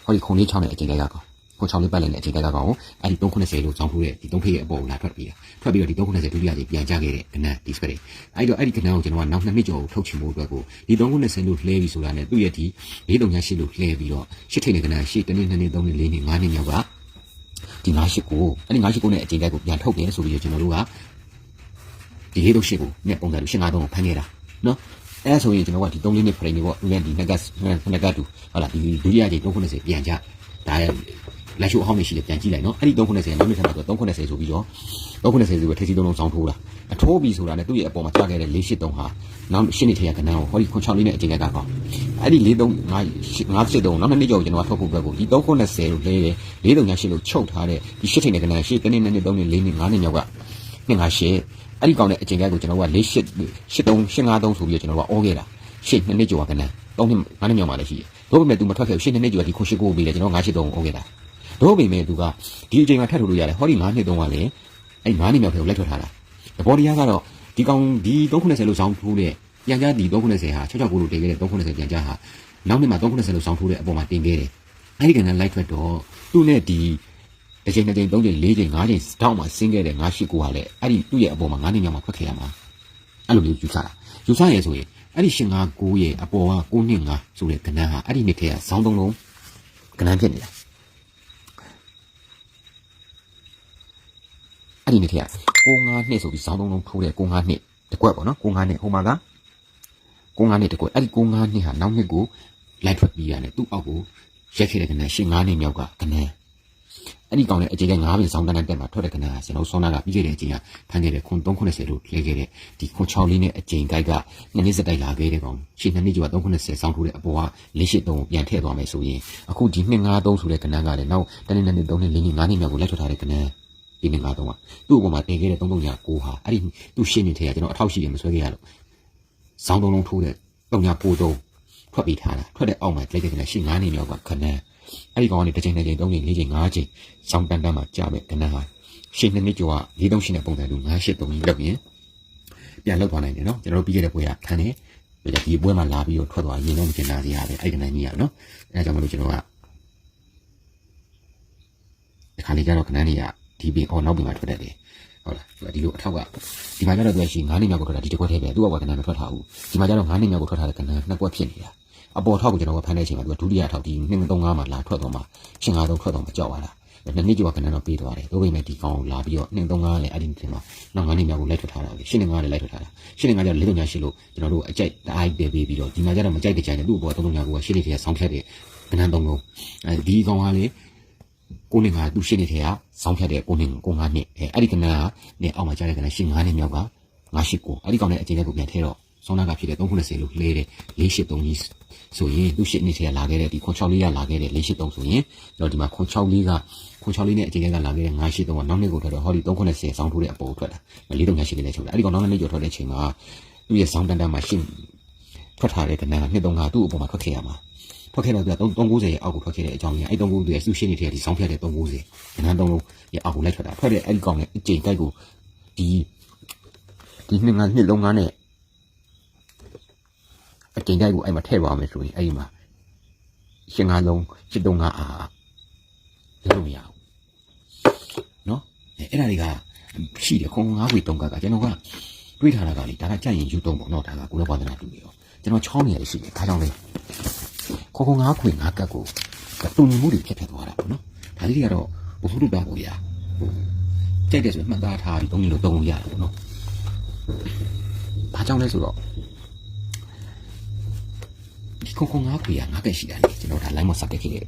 [SPEAKER 1] ဟောဒီခုံလေး6နဲ့အချိန်ကြရကောင်ကို ချောင်းလေးပတ်လည်းအချိန်ကြကောင်အဲ့ဒီ390လို့ဇောင်းထိုးတဲ့ဒီ3ဖိရဲ့အပေါ်ကိုလာထွက်ပြီးတာထွက်ပြီးတော့ဒီ390ဒုတိယကြိမ်ပြန်ကြခဲ့တဲ့ကနန်းဒီစပရက်အဲ့တော့အဲ့ဒီကနန်းကိုကျွန်တော်ကနောက်နှစ်နှစ်ကျော်ထုတ်ချင်ဖို့အတွက်ကိုဒီ390လို့လှဲပြီးဆိုတာနဲ့သူ့ရဲ့ဒီ438လို့လှဲပြီးတော့ရှစ်ထိပ်နဲ့ကနန်းရှစ်တနေ့နှစ်နေ့သုံးနေ့လေးနေ့ငါးနေ့မြောက်ကဒီ98ကိုအဲ့ဒီ98နဲ့အချိန်ကြိုက်ကိုပြန်ထုတ်တယ်ဆိုပြီးတော့ကျွန်တော်တို့ကဒီလေးတို့ရှစ်ကိုနဲ့ပုံစံလို့ရှင်း53ကိုဖမ်းခဲ့တာနော်အဲဆိုရင်ကျွန်တော်ကဒီ3လေးနှစ် frame တွေပေါ့သူလည်းဒီနှစ်ကနှစ်ကတူဟုတ်လားဒီဒုတိယကြိမ်390ပြန်ကြဒါရဲ့ လက်ရှိအဟောင်းနေရှိတယ်ပြန်ကြည့်လိုက်နော်အဲ့ဒီ390နောက်နေ့ထပ်မှာဆို390ဆိုပြီးတော့390ဆိုပြီးထိစီသုံးလုံးစောင်းထိုးတာအထိုးပြီးဆိုတာနဲ့သူ့ရဲ့အပေါ်မှာကြားခဲ့တဲ့483ဟာနောက်ရှင်းနေထရကနန်းကိုဟောဒီခွန်6လေးနဲ့အချိန်ကကောင်းအဲ့ဒီ43 573နောက်နေ့ကြောကျွန်တော်ကထုတ်ဖို့အတွက်ကိုဒီ390လို့လဲတယ်438လို့ချုပ်ထားတဲ့ဒီရှစ်ထိန်နဲ့ကနန်းရှစ်တနေ့နဲ့နေ့3နေ့4နေ့5နေ့မြောက်က258အဲ့ဒီကောင်းတဲ့အချိန်ကကိုကျွန်တော်က48 83 853ဆိုပြီးတော့ကျွန်တော်ကအောခဲ့တာရှစ်နှစ်နှစ်ကျော်ကနန်း3နှစ်5နှစ်မြောက်မှလည်းရှိတယ်တို့ပေမဲ့ तू မထွက်ခဲ့ဘူးရှစ်နှစ်နှစ်ကျော်ကဒီခွန်8ကိုပြီးတယ်ကျွန်တော်983ကိုအောခဲ့တာ တို့ပေမဲ့သူကဒီအချိန်မှာထပ်ထုတ်လို့ရတယ်ဟောဒီ9နှစ်တုန်းကလည်းအဲ့9နှစ်မြောက်ထဲကိုလက်ထွက်ထားတာသဘောတရားကတော့ဒီကောင်ဒီ390လို့ဇောင်းထိုးတဲ့ပြန်ကြားဒီ390ဟာ669လို့တင်ခဲ့တဲ့390ပြန်ကြားဟာနောက်နှစ်မှာ390လို့ဇောင်းထိုးတဲ့အပေါ်မှာတင်ခဲ့တယ်အဲ့ဒီကဏ္ဍလိုက်ထွက်တော့သူ့နဲ့ဒီတစ်ချိန်တစ်ချိန်သုံးချိန်လေးချိန်ငါးချိန်တောက်မှဆင်းခဲ့တဲ့989ဟာလည်းအဲ့ဒီသူ့ရဲ့အပေါ်မှာ9နှစ်မြောက်မှာခွက်ခဲ့ရမှာအဲ့လိုမျိုးယူဆတာယူဆရဲဆိုရင်အဲ့ဒီ159ရဲ့အပေါ်က9နှစ်9ဆိုတဲ့ကဏ္ဍဟာအဲ့ဒီနှစ်ထဲကဇောင်းသုံးလုံးကဏ္ဍဖြစ်နေတာ အဲ့ဒီနေ့ထက်ကကိုငါနှစ်ဆိုပြီးဇောင်းသုံးလုံးထိုးတဲ့ကိုငါနှစ်တကွက်ပေါ့နော်ကိုငါနှစ်ဟိုမှာကကိုငါနှစ်တကွက်အဲ့ဒီကိုငါနှစ်ဟာနောက်နှစ်ကိုလိုက်ထွက်ပြီးရတယ်သူ့အောက်ကိုရက်ခဲ့တဲ့ကနန်းရှင်းငါးနှစ်မြောက်ကကနန်းအဲ့ဒီကောင်လည်းအကျိကငါးပင်ဇောင်းတန်းတန်းတက်မှာထွက်တဲ့ကနန်းဟာကျွန်တော်ဆောင်းနာကပြီးခဲ့တဲ့အချိန်ကဖန်ခဲ့တဲ့ခွန်390လို့လဲခဲ့တဲ့ဒီခွန်6လေးနဲ့အချိန်တိုက်ကနှစ်နှစ်စတိုက်လာခဲ့တဲ့ကောင်ရှင်းနှစ်နှစ်ကျော်390ဆောင်းထိုးတဲ့အပေါ်ကလေးရှိသုံးကိုပြန်ထည့်သွားမယ်ဆိုရင်အခုဒီ293ဆိုတဲ့ကနန်းကလည်းနောက်တနေ့နဲ့နေ့3နှစ်4နှစ်5နှစ်မြောက်ကိုလိုက်ထွက်ထားတဲ့ကနန်း ဒီနေ့ကတော့ကသူ့အပေါ်မှာတင်ခဲ့တဲ့339ဟာအဲ့ဒီသူ့ရှင်းနေထဲကကျွန်တော်အထောက်ရှိရမဆွဲခဲ့ရလို့ဇောင်းတုံးလုံးထိုးတဲ့39တုံးထွက်ပြီးထားတာထွက်တဲ့အောက်မှာလိုက်တဲ့ကနေ့ရှင်း9နေမြောက်ကခဏန်းအဲ့ဒီကောင်ကနေတစ်ချိန်တစ်ချိန်၃ချိန်၄ချိန်၅ချိန်ဇောင်းတန်တန်မှာကြာမဲ့ကဏ္ဍဟာရှင်းနှစ်နှစ်ကျော်က၄တုံးရှင်းတဲ့ပုံစံတူ9ရှစ်တုံးကြီးလောက်ရင်ပြန်လောက်သွားနိုင်တယ်နော်ကျွန်တော်တို့ပြီးခဲ့တဲ့ပွဲကခံတယ်ဒီပွဲမှာလာပြီးတော့ထွက်သွားရင်တော့မကျင်တာစီရတယ်အဲ့ဒီကနေ့ကြီးရနော်အဲဒါကြောင့်မလို့ကျွန်တော်ကဒီခါလေးကျတော့ခဏနေရ ဒီပင်အော်နောက်ပင်မှာထွက်တတ်တယ်ဟုတ်လားဒီလိုအထောက်ကဒီမှာကျတော့သူကရှိ9နှစ်မြောက်ကိုထွက်တာဒီတစ်ခွက်ထဲပဲသူကကကဏ္ဍမထွက်ထားဘူးဒီမှာကျတော့9နှစ်မြောက်ကိုထွက်ထားတဲ့ကဏ္ဍနှစ်ခွက်ဖြစ်နေတာအပေါ်ထောက်ကိုကျွန်တော်ကဖမ်းတဲ့အချိန်မှာသူကဒုတိယထောက်ဒီ235မှာလာထွက်တော့မှရှင်5တော့ထွက်တော့မှကြောက်သွားတာနှစ်နှစ်ကျော်ကကဏ္ဍတော့ပေးသွားတယ်တို့ပေမဲ့ဒီကောင်ကိုလာပြီးတော့235လည်းအဲ့ဒီတင်မှာနောက်9နှစ်မြောက်ကိုလိုက်ထွက်ထားတာလေရှင်း5လည်းလိုက်ထွက်ထားတာရှင်း5ကျတော့လေးတုံညာရှိလို့ကျွန်တော်တို့အကြိုက်တအားပေးပေးပြီးတော့ဒီမှာကျတော့မကြိုက်တဲ့ကြိုင်နဲ့သူ့ဘော339ကိုရှင်းနေတဲ့ဆောင်းဖြတ်တဲ့ကဏ္ဍ3လုံးအဲဒီကောင်ကလေ ကိုနေမှာသူရှင်းနေတဲ့ကစောင်းဖြတ်တဲ့ကိုနေကိုငါနှစ်အဲအဲ့ဒီကနန်းကနေအောက်မှာကြားတဲ့ကနန်းရှင်း9နှစ်မြောက်က989အဲ့ဒီကောင်နဲ့အကျဉ်းလေးကိုပြန်ထဲတော့ဆောင်းနာကဖြစ်တဲ့390လို့လှဲတဲ့483ကြီးဆိုရင်သူရှင်းနေတဲ့ကလာခဲ့တဲ့ဒီခွန်6လေးကလာခဲ့တဲ့483ဆိုရင်ကျွန်တော်ဒီမှာခွန်6လေးကခွန်6လေးနဲ့အကျဉ်းလေးကလာခဲ့တဲ့983ကနောက်နှစ်ကိုထွက်တော့ဟောဒီ390ဆောင်းထိုးတဲ့အပေါ်ထွက်တာ4တုံညာရှိလေးနဲ့ချုပ်တယ်အဲ့ဒီကောင်နောက်နှစ်ကျော်ထွက်တဲ့အချိန်မှာသူ့ရဲ့ဆောင်းတန်တန်မှာရှင်းထွက်ထားတဲ့ကနန်းက235သူ့အပေါ်မှာထွက်ခဲ့ရမှာ ထွက်ခဲ့တော့သူက390ရဲ့အောက်ကိုထွက်ခဲ့တဲ့အကြောင်းကြီးအဲ့390ရဲ့စုရှင်းနေတဲ့ဒီဆောင်းဖြတ်တဲ့390ကနန်း3လုံးရဲ့အောက်ကိုလိုက်ထွက်တာထွက်တဲ့အဲ့ဒီကောင်ရဲ့အကျိန်တိုက်ကိုဒီဒီနှစ်ငါနှစ်လုံးငါနဲ့အကျိန်တိုက်ကိုအဲ့မှာထည့်ပါမယ်ဆိုရင်အဲ့ဒီမှာရှင်ငါလုံးရှစ်တုံးငါအာလုံးမရဘူးနော်အဲ့ဒါတွေကရှိတယ်ခုံငါးခွေတုံးကကကျွန်တော်ကတွေးထားတာကလေဒါကကြက်ရင်ယူတုံးပေါ့နော်ဒါကကိုလည်းပါဒနာတူပြီရောကျွန်တော်ချောင်းနေရရှိတယ်ဒါကြောင့်လေ ခေါခုံငါးခွေငါးကတ်ကိုတူညီမှုတွေဖြစ်ဖြစ်သွားတာပေါ့နော်ဒါလေးတွေကတော့ဘုဟုတ္တပါပေါ့ဗျာကြိုက်တယ်ဆိုမှတ်သားထားပြီးတုံးနေလို့တုံးလို့ရတယ်ပေါ့နော်ဘာကြောင့်လဲဆိုတော့ဒီခုံခုံငါးခွေကငါးကတ်ရှိတာလေကျွန်တော်ဒါ line မှာစတက်ခဲ့တဲ့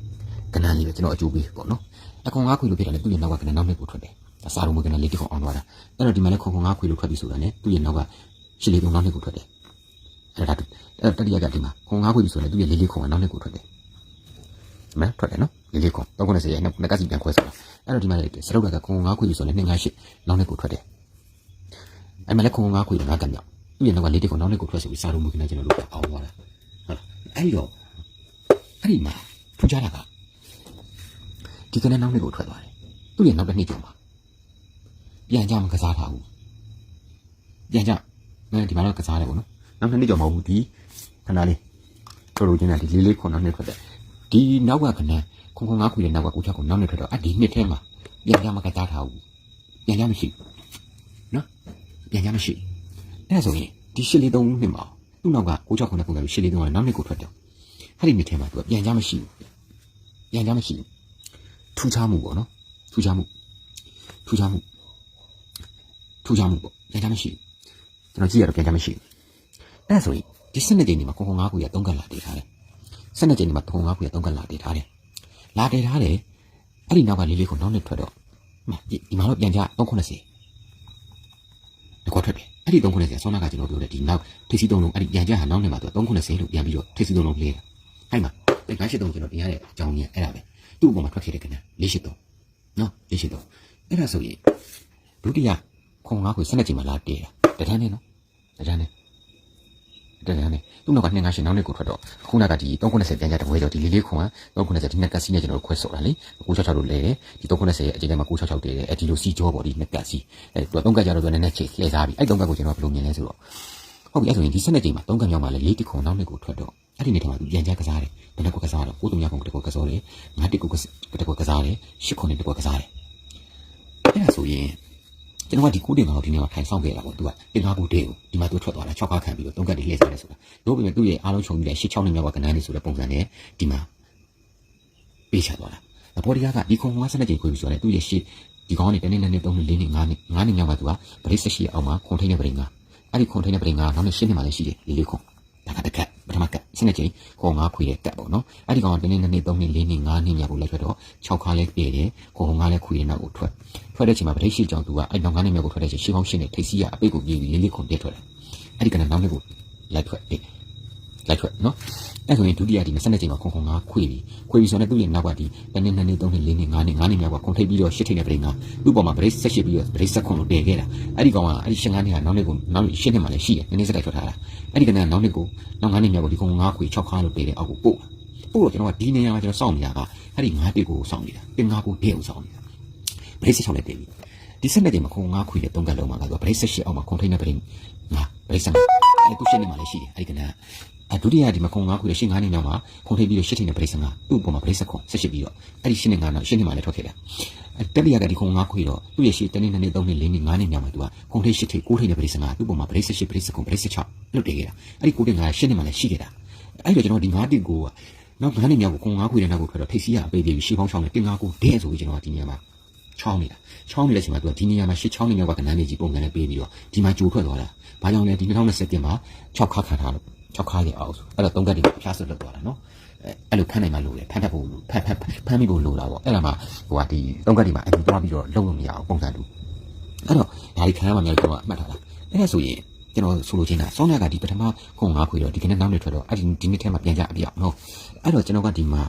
[SPEAKER 1] ကဏ္ဍလေးပဲကျွန်တော်အကျိုးပေးပေါ့နော်အခုံငါးခွေလို့ဖြစ်တယ်လေသူ့ရဲ့နောက်ကကဏ္ဍနောက်နှစ်ကိုထွက်တယ်ဒါစာလုံးမကဏ္ဍလေးတစ်ခုအောင်သွားတာအဲ့တော့ဒီမှာလည်းခုံခုံငါးခွေလို့ထွက်ပြီဆိုတာ ਨੇ သူ့ရဲ့နောက်ကရှစ်လေးတုံးနောက်နှစ်ကိုထွက်တယ် အဲ့ဒါအဲ့တတိယကဒီမှာခုံငါးခွေပြီဆိုရင်သူ့ရဲ့လေးလေးခုံကနောက်နှစ်ကိုထွက်တယ်ဒီမှာထွက်တယ်နော်လေးလေးခုံ390ရဲ့နှစ်ကစီပြန်ခွဲဆိုတာအဲ့တော့ဒီမှာလည်းစရုပ်ကခုံငါးခွေပြီဆိုရင်298နောက်နှစ်ကိုထွက်တယ်အဲ့မှာလည်းခုံငါးခွေငါးကံမြောက်သူ့ရဲ့နောက်ကလေးတစ်ခုနောက်နှစ်ကိုထွက်ဆိုပြီးစာလုံးမကဏ္ဍကျွန်တော်တို့အောင်သွားတာဟုတ်လားအဲ့တော့အဲ့ဒီမှာထူးခြားတာကဒီကနေ့နောက်နှစ်ကိုထွက်သွားတယ်သူ့ရဲ့နောက်တစ်နှစ်ကျော်မှာပြန်ကြမကစားထားဘူးပြန်ကြမင်းဒီမှာတော့ကစားတယ်ပေါ့နော် နောက်နှစ်နှစ်ကျော်မဟုတ်ဘူးဒီခဏလေးတို့လိုချင်တဲ့ဒီလေးလေးခုနောက်နှစ်ထွက်တယ်ဒီနောက်ကခဏခုံခုံငါးခွေတဲ့နောက်ကကိုချက်ကိုနောက်နှစ်ထွက်တော့အဒီနှစ်ထဲမှာပြန်ကြမကစားထားဘူးပြန်ကြမရှိဘူးနော်ပြန်ကြမရှိအဲ့ဒါဆိုရင်ဒီရှစ်လေးသုံးနှစ်မှာသူ့နောက်ကကိုချက်ခုနဲ့ပုံစံရှစ်လေးသုံးကနောက်နှစ်ကိုထွက်တယ်အဲ့ဒီနှစ်ထဲမှာသူကပြန်ကြမရှိဘူးပြန်ကြမရှိဘူးထူးခြားမှုပေါ့နော်ထူးခြားမှုထူးခြားမှုထူးခြားမှုပေါ့ပြန်ကြမရှိဘူးကျွန်တော်ကြည့်ရတော့ပြန်ကြမရှိဘူး အဲ့ဒါဆိုရင်ဒီစနစ်ကြိမ်ဒီမှာခုံခုံငါးခုရသုံးကလာတည်ထားတယ်စနစ်ကြိမ်ဒီမှာခုံငါးခုရသုံးကလာတည်ထားတယ်လာတည်ထားတယ်အဲ့ဒီနောက်ကလေးလေးကိုနောက်နဲ့ထွက်တော့ဒီမှာတော့ပြန်ကြ390တကွာထွက်တယ်အဲ့ဒီ390ဆောင်းနာကကျွန်တော်ပြောတယ်ဒီနောက်ထိပ်စီးသုံးလုံးအဲ့ဒီပြန်ကြဟာနောက်နဲ့မှာသူ390လို့ပြန်ပြီးတော့ထိပ်စီးသုံးလုံးလေးတာအဲ့မှာအဲ့983ကျွန်တော်တင်ရတဲ့အကြောင်းကြီးအဲ့ဒါပဲသူ့အပေါ်မှာထွက်ခဲ့တဲ့ကဏ္ဍ483နော်483အဲ့ဒါဆိုရင်ဒုတိယခုံငါးကိုစနစ်ချိန်မှာလာတည်တာတန်းနေနော်တန်းနေ တန်းနေသူ့နောက်က258နောက်နေ့ကိုထွက်တော့ခုနကဒီ390ပြန်ကြတဲ့ဝဲကြောဒီလေးလေးခုံက390ဒီနှစ်ကစီနဲ့ကျွန်တော်တို့ခွဲဆော့တာလေ966လို့လဲတယ်ဒီ390ရဲ့အချိန်ထဲမှာ966တည်တယ်အဲဒီလိုစီကြောပေါ့ဒီနှစ်ကစီအဲသူက3ကကြတော့သူနည်းနည်းချိတ်လှည့်စားပြီးအဲ3ကကိုကျွန်တော်ဘယ်လိုမြင်လဲဆိုတော့ဟုတ်ပြီအဲဆိုရင်ဒီစနစ်ချိန်မှာ3ကမြောက်မှာလဲလေးတစ်ခုံနောက်နေ့ကိုထွက်တော့အဲ့ဒီနေ့ထဲမှာသူပြန်ကြကစားတယ်ဘယ်နှခုကစားတော့ကိုတုံညာကုံတကွကစားတယ်ငါတစ်ခုကတကွကစားတယ်ရှစ်ခုနဲ့တကွကစားတယ်အဲ့ဒါဆိုရင် ကျွန်တော်ကဒီကိုတင်မှာဒီနေ့မှာထိုင်ဆောင်ခဲ့တာပေါ့သူကတင်ကားဘူးတဲ့ကိုဒီမှာသူထွက်သွားတာ6ကားခံပြီးတော့3ကတ်တွေလှည့်စားတယ်ဆိုတာတို့ပြင်သူ့ရဲ့အားလုံးခြုံပြီးတဲ့ရှစ်6နှစ်မြောက်ကကနန်းလေးဆိုတဲ့ပုံစံနဲ့ဒီမှာပေးချသွားတာဘော်ဒီယာကဒီခုံဝါစနစ်ကြီးကိုပြီးဆိုတော့သူ့ရဲ့ရှစ်ဒီကောင်ကနေတနေ့နဲ့နေ့သုံးနှစ်လေးနှစ်ငါးနှစ်ငါးနှစ်မြောက်ကသူကပရိတ်ဆက်ရှိအောင်မှာခွန်ထိန်တဲ့ပရိငါအဲ့ဒီခွန်ထိန်တဲ့ပရိငါနောက်နေ့ရှင်းနေမှလည်းရှိတယ်လေးလေးခွန် ဒါကတကက်ပထမကက်ရှင်းတဲ့ချိန်ခေါ်ငါခွေတဲ့ကက်ပေါ့နော်အဲ့ဒီကောင်ကတနေ့နဲ့နေ့သုံးနှစ်လေးနှစ်ငါးနှစ်မြောက်ကိုလိုက်ထွက်တော့6ခါလဲပြေတယ်ခေါ်ငါလဲခွေတဲ့နောက်ကိုထွက်ထွက်တဲ့ချိန်မှာပရိတ်ရှိကြောင်သူကအဲ့နောက်ငါးနှစ်မြောက်ကိုထွက်တဲ့ချိန်ရှင်းပေါင်းရှင်းနေထိတ်စီကအပိတ်ကိုပြေးပြီးလေးလေးခွန်ပြည့်ထွက်တယ်အဲ့ဒီကနေ့နောက်နေ့ကိုလိုက်ထွက်တယ် လိုက်ထွက်နော်အဲ့ဆိုရင်ဒုတိယဒီ20ချိန်မှာခွန်ခွန်ငါခွေပြီးခွေပြီးဆိုတော့သူ့ရဲ့နောက်ကဒီတနေ့နဲ့နေ့သုံးနှစ်လေးနှစ်ငါးနှစ်ငါးနှစ်မြောက်ကခွန်ထိတ်ပြီးတော့ရှစ်ထိတ်တဲ့ပရိငါသူ့ပေါ်မှာပရိတ်ဆက်ရှိပြီးတော့ပရိတ်ဆက်ခွန်လို့တည်ခဲ့တာအဲ့ဒီကောင်ကအဲ့ဒီရှင်းငါးနှစ်ကနောက်နေ့ကိုနောက်ရှင်းနှစ်မှာလည်းရှိတယ်နည်းနည်းစက်တိုက်ထွက်ထားတာအဲ့ဒီကနေ့နောက်နေ့ကိုနောက်ငါးနှစ်မြောက်ကိုဒီခွန်ငါခွေ6ခါလို့တည်တဲ့အောက်ကိုပို့ပို့တော့ကျွန်တော်ကဒီနေရာမှာကျွန်တော်စောင့်နေတာကအဲ့ဒီငါးတစ်ကိုစောင့်နေတာတင်ငါကိုဒဲကိုစောင့်နေတာပရိတ်ဆက်ချောင်းနဲ့တည်ပြီးဒီစက်နဲ့ချိန်မှာခွန်ငါခွေတဲ့သုံးကတ်လုံးမှာကတော့ပရိတ်ဆက်ရှိအောင်မှာခွန်ထိတ်တဲ့ပရိငါပရိတ်ဆက်အဲ့သူရှင်းနှစ်မှာလည်းရှိတယ်အဲ့ဒီကနေ့ အဒုတိယဒီမှာခုံငါးခုရရှင်းငါးနေနောက်မှာခုံထိပ်ပြီးတော့ရှစ်ထိပ်နဲ့ပရိစံငါသူ့ပုံမှာပရိစက်ခွန်ဆက်ရှိပြီးတော့အဲ့ဒီရှင်းနေငါနောက်ရှင်းနေမှာလည်းထွက်ခဲ့တာအဲ့တက်လျက်ကဒီခုံငါးခုရတော့သူ့ရဲ့ရှေ့တနေ့နှစ်နေ့သုံးနေ့လေးနေ့ငါးနေ့မြောက်မှာသူကခုံထိပ်ရှစ်ထိပ်ကိုးထိပ်နဲ့ပရိစံငါသူ့ပုံမှာပရိစက်ရှစ်ပရိစက်ခွန်ပရိစက်ချောက်လွတ်တည်ခဲ့တာအဲ့ဒီကိုးထိပ်ငါရှင်းနေမှာလည်းရှိခဲ့တာအဲ့တော့ကျွန်တော်ဒီငါးတိကိုကနောက်ငါးနေ့မြောက်ကိုခုံငါးခုရနောက်ကိုထွက်တော့ထိပ်စီးရအပိတ်ပြီးရှေ့ပေါင်းချောင်းနဲ့တင်ငါကိုဒဲဆိုပြီးကျွန်တော်ဒီနေရာမှာချောင်းနေတာချောင်းနေတဲ့အချိန်မှာသူကဒီနေရာမှာရှစ်ချောင်းနေမြောက်ကကနန်းလေးကြီးပုံစံနဲ့ပေးပြီးတော့ဒီမှာကြိုထွက်သွားတာဘာကြောင့်လဲဒီ2020တင်မှာ6ခါခါထားလို့ 6ခါလေးအောင်ဆိုအဲ့တော့သုံးကတ်တွေဖျားဆွတ်လွတ်သွားတာနော်အဲအဲ့လိုဖမ်းနိုင်မှလို့လေဖမ်းတတ်ဖို့ဖမ်းဖမ်းဖမ်းမိဖို့လိုတာပေါ့အဲ့ဒါမှဟိုကဒီသုံးကတ်တွေမှာအတူတွားပြီးတော့လုံးလို့မရအောင်ပုံစံတူအဲ့တော့ဒါဒီခံရမှများကျွန်တော်အမှတ်ထားတာအဲ့ဒါဆိုရင်ကျွန်တော်ဆိုလိုချင်တာစောင်းရကဒီပထမခုံငါခွေတော့ဒီကနေ့နောက်နေ့ထွက်တော့အဲ့ဒီဒီနေ့ထဲမှာပြန်ကြအပြအောင်နော်အဲ့တော့ကျွန်တော်ကဒီမှာ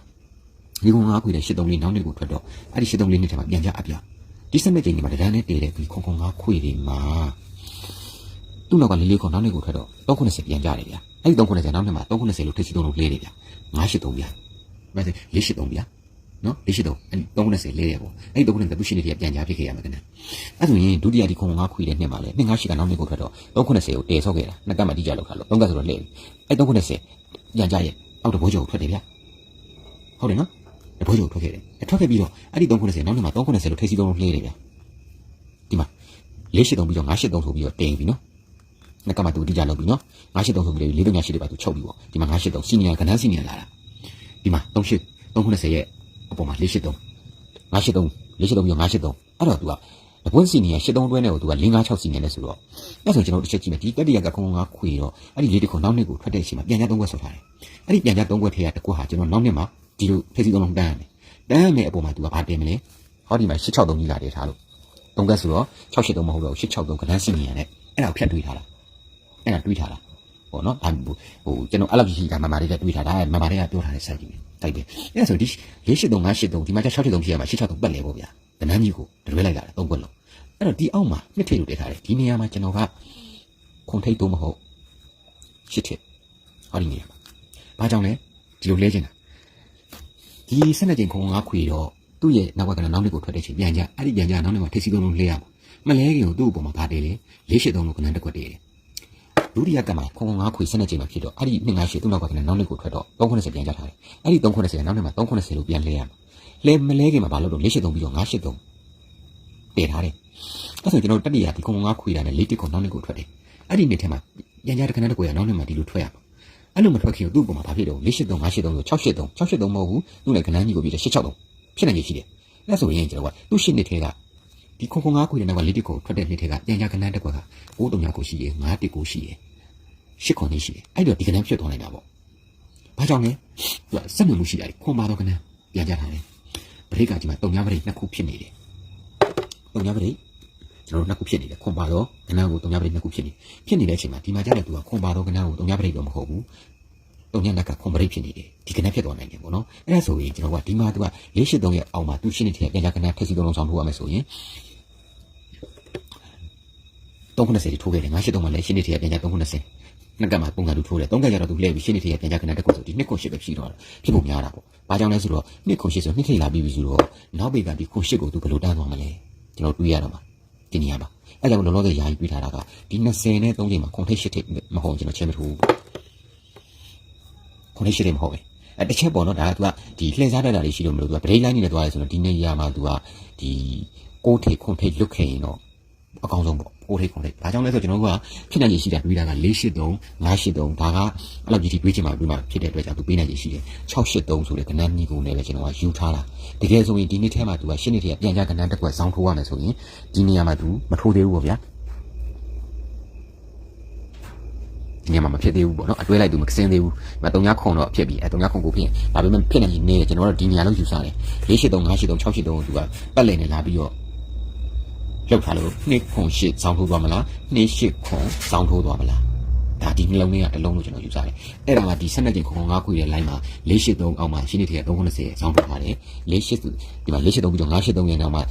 [SPEAKER 1] ဒီခုံငါခွေတဲ့83လေးနောက်နေ့ကိုထွက်တော့အဲ့ဒီ83လေးနေ့ထဲမှာပြန်ကြအပြဒီစနစ်ချိန်ဒီမှာတန်းနဲ့တည်တဲ့ဒီခုံခုံငါခွေတွေမှာသူ့နောက်ကလေးလေးခုံနောက်နေ့ကိုထွက်တော့390ပြန်ကြတယ်ဗျာ အဲ့ဒီ390နောက်နေ့မှာ390လို့ထိပ်စီသုံးလို့လေးတယ်ဗျာ983ဗျာမဟုတ်483ဗျာနော်483အဲ့ဒီ390လေးတယ်ပေါ့အဲ့ဒီ390သူရှိနေတဲ့ပြန်ကြဖြစ်ခဲ့ရမှာကနအဲ့ဆိုရင်ဒုတိယဒီခုံငါခွေတဲ့နှစ်မှာလေ298ကနောက်နေ့ကိုထွက်တော့390ကိုတည်ဆော့ခဲ့တာနှစ်ကတ်မှတိကျလောက်ခါလို့3ကတ်ဆိုတော့လှည့်ပြီအဲ့390ပြန်ကြရဲ့အောက်တဘိုးကျော်ကိုထွက်တယ်ဗျာဟုတ်တယ်နော်တဘိုးကျော်ထွက်ခဲ့တယ်အထွက်ခဲ့ပြီးတော့အဲ့ဒီ390နောက်နေ့မှာ390လို့ထိပ်စီသုံးလို့လှည့်တယ်ဗျာဒီမှာ483ပြီးတော့983ဆိုပြီးတော့တင်ပြီနော် ငါကမှတူတိကျလောက်ပြီနော်983ဆိုပြီး၄3ည8တွေပါသူချုပ်ပြီပေါ့ဒီမှာ983စီနီယာကဏ္ဍစီနီယာလာတာဒီမှာ38 390ရဲ့အပေါ်မှာ483 983 483ပြီးတော့983အဲ့တော့သူကတပွင့်စီနီယာ83တွဲနဲ့ကိုသူက456စီနီယာနဲ့ဆိုတော့အဲ့ဆိုကျွန်တော်တစ်ချက်ကြည့်မယ်ဒီတက်တရကခုံငါခွေတော့အဲ့ဒီလေးတစ်ခုနောက်နှစ်ကိုထွက်တဲ့အချိန်မှာပြန်ကြသုံးခွက်ဆော်ထားတယ်အဲ့ဒီပြန်ကြသုံးခွက်ထဲကတစ်ခုဟာကျွန်တော်နောက်နှစ်မှာဒီလိုဖိစီသုံးလုံးတန်းရမယ်တန်းရမယ်အပေါ်မှာသူကဘာတင်မလဲဟောဒီမှာ663ကြီးလာတယ်ထားလို့သုံးခွက်ဆိုတော့683မဟုတ်တော့663ကဏ္ဍစီနီယာနဲ့အဲ့ဒါကိုဖြတ်တွေးထားတာ အဲ့ဒါတွေးထားတာပေါ့နော်ဒါဟိုကျွန်တော်အဲ့လိုရှိတာမမလေးကတွေးထားတာမမလေးကပြောထားတဲ့ site ကြီးပဲတိုက်တယ်အဲ့ဒါဆိုဒီ483 583ဒီမှာ663ရှိရမှာ663ပတ်လေပေါ့ဗျာတနန်းကြီးကိုတွဲလိုက်လာတာသုံးခွက်လုံးအဲ့တော့ဒီအောက်မှာနှစ်ထိပ်လို့တည်ထားတယ်ဒီနေရာမှာကျွန်တော်ကခုံထိပ်တော့မဟုတ်ရှစ်ထိပ်ဟောဒီနေရာမှာဘာကြောင့်လဲဒီလိုလဲချင်တာဒီစနေချိန်ခုံငါခွေတော့သူ့ရဲ့နောက်ကကနောက်နေ့ကိုထွက်တဲ့ချိန်ပြန်ကြအဲ့ဒီပြန်ကြနောက်နေ့မှာထိပ်စီသုံးလုံးလဲရမှာမလဲခင်ကိုသူ့အပေါ်မှာဗာတယ်လေ483လို့ကနန်းတစ်ခွက်တည်တယ် ဒုတိယကမှာခုံငါခွေစနစ်ချိန်မှာဖြစ်တော့အဲ့ဒီ258သူ့နောက်ကကနေနောက်နှစ်ကိုထွက်တော့390ပြန်ကြထားတယ်အဲ့ဒီ390ကနောက်နှစ်မှာ390လို့ပြန်လဲရမှာလဲမလဲခင်မှာဘာလို့တော့483ပြီးတော့983တည်ထားတယ်အဲ့ဆိုကျွန်တော်တတိယဒီခုံငါခွေတာနဲ့လေးတစ်ခုနောက်နှစ်ကိုထွက်တယ်အဲ့ဒီနှစ်ထဲမှာပြန်ကြတဲ့ခဏတစ်ကိုရနောက်နှစ်မှာဒီလိုထွက်ရမှာအဲ့လိုမထွက်ခင်သူ့ပုံမှာဘာဖြစ်တော့483 983ဆို683 683မဟုတ်ဘူးသူ့နဲ့ကနန်းကြီးကိုပြီးတော့863ဖြစ်နိုင်ရရှိတယ်အဲ့ဆိုရင်ကျွန်တော်ကသူ့ရှစ်နှစ်ထဲက ဒီခုံခုံငါခွေတဲ့နောက်ကလေးတစ်ကိုထွက်တဲ့နှစ်ထဲကပြန်ကြကနန်းတစ်ခွက်က6တုံညာကိုရှိရ9တစ်ကိုရှိရရှစ်ခွန်လေးရှိတယ်အဲ့တော့ဒီကနန်းဖြစ်သွားနိုင်တာပေါ့ဘာကြောင့်လဲသူကစက်မြမှုရှိတာခွန်ပါတော့ကနန်းပြန်ကြထားတယ်ဘရိတ်ကဒီမှာတုံညာဘရိတ်နှစ်ခုဖြစ်နေတယ်တုံညာဘရိတ်ကျွန်တော်တို့နှစ်ခုဖြစ်နေတယ်ခွန်ပါတော့ကနန်းကိုတုံညာဘရိတ်နှစ်ခုဖြစ်နေဖြစ်နေတဲ့အချိန်မှာဒီမှာကြတဲ့သူကခွန်ပါတော့ကနန်းကိုတုံညာဘရိတ်တော့မဟုတ်ဘူးတုံညာလက်ကခွန်ဘရိတ်ဖြစ်နေတယ်ဒီကနန်းဖြစ်သွားနိုင်တယ်ပေါ့နော်အဲ့ဒါဆိုရင်ကျွန်တော်ကဒီမှာသူက483ရဲ့အောက်မှာသူရှင်းနေတဲ့ပြန်ကြကနန်းထက်စီသုံးလုံးဆောင်ထိုးရမယ်ဆိုရင် 390ထိုးခဲ့တယ်983မှာလည်းရှင်းနေတဲ့ပြန်ကြ390နှစ်ကမှပုံစံတူထိုးတယ်သုံးကကြတော့သူလှည့်ပြီးရှင်းနေတဲ့အပြန်ကြကနတက်ကိုဆိုဒီနှစ်ခွန်ရှစ်ပဲဖြစ်တော့တယ်ဖြစ်ဖို့များတာပေါ့ဘာကြောင့်လဲဆိုတော့နှစ်ခွန်ရှစ်ဆိုနှစ်ထိပ်လာပြီးပြီဆိုတော့နောက်ပေကဒီခွန်ရှစ်ကိုသူဘယ်လိုတန်းသွားမလဲကျွန်တော်တွေးရတော့မှာဒီနေရာမှာအဲကြောင့်လောလောဆယ်ယာယီတွေးထားတာကဒီ20နဲ့3ချိန်မှာခွန်ထိပ်ရှစ်ထိပ်မဟုတ်ကျွန်တော်ချင်းမထိုးဘူးခွန်ထိပ်ရှစ်ထိပ်မဟုတ်ပဲအဲတစ်ချက်ပေါ့နော်ဒါကသူကဒီလှည့်စားတတ်တာတွေရှိလို့မလို့သူကဗရိတ်လိုင်းနေနဲ့သွားရဲဆိုတော့ဒီနေရာမှာသူကဒီကိုထိပ်ခွန်ထိပ်လွတ်ခဲ့ရင်တော့အကောင်းဆုံးပေါ့ ဖိုးထိတ်ခွန်ထိတ်ဒါကြောင့်လဲဆိုကျွန်တော်တို့ကဖြစ်နိုင်ရရှိတာတွေးတာက483 583ဒါကအဲ့လိုကြီးကြီးတွေးချင်မှတွေးမှဖြစ်တဲ့အတွက်ကြောင့်သူပေးနိုင်ရရှိတယ်683ဆိုတဲ့ကဏ္ဍညီကုန်နဲ့ပဲကျွန်တော်ကယူထားတာတကယ်ဆိုရင်ဒီနေ့ထဲမှာသူကရှင်းနေတဲ့ပြန်ကြကဏ္ဍတစ်ခွက်စောင်းထိုးရမယ်ဆိုရင်ဒီနေရာမှာသူမထိုးသေးဘူးပေါ့ဗျာဒီနေရာမှာမဖြစ်သေးဘူးပေါ့နော်အတွဲလိုက်သူမစင်းသေးဘူးဒီမှာ3ညခွန်တော့ဖြစ်ပြီအဲ3ညခွန်ကိုဖြစ်ရင်ဒါပေမဲ့ဖြစ်နေနေတယ်ကျွန်တော်တို့ဒီနေရာလုံးယူစားတယ်483 583 683ကိုသူကပတ်လည်နေလာပြီးတော့ လောက်ထားလို့နှစ်ခွန်ရှစ်စောင်းထိုးသွားမလားနှစ်ရှစ်ခွန်စောင်းထိုးသွားမလားဒါဒီနှလုံးလေးကတစ်လုံးလို့ကျွန်တော်ယူဆတယ်အဲ့ဒါကဒီ12ကျင်ခွန်ခွန်5ခွေရဲ့ line မှာ483အောက်မှာရှင်းနေတဲ့390စောင်းထိုးထားတယ်48ဒီမှာ483ပြီးတော့583ရဲ့နောက်မှာ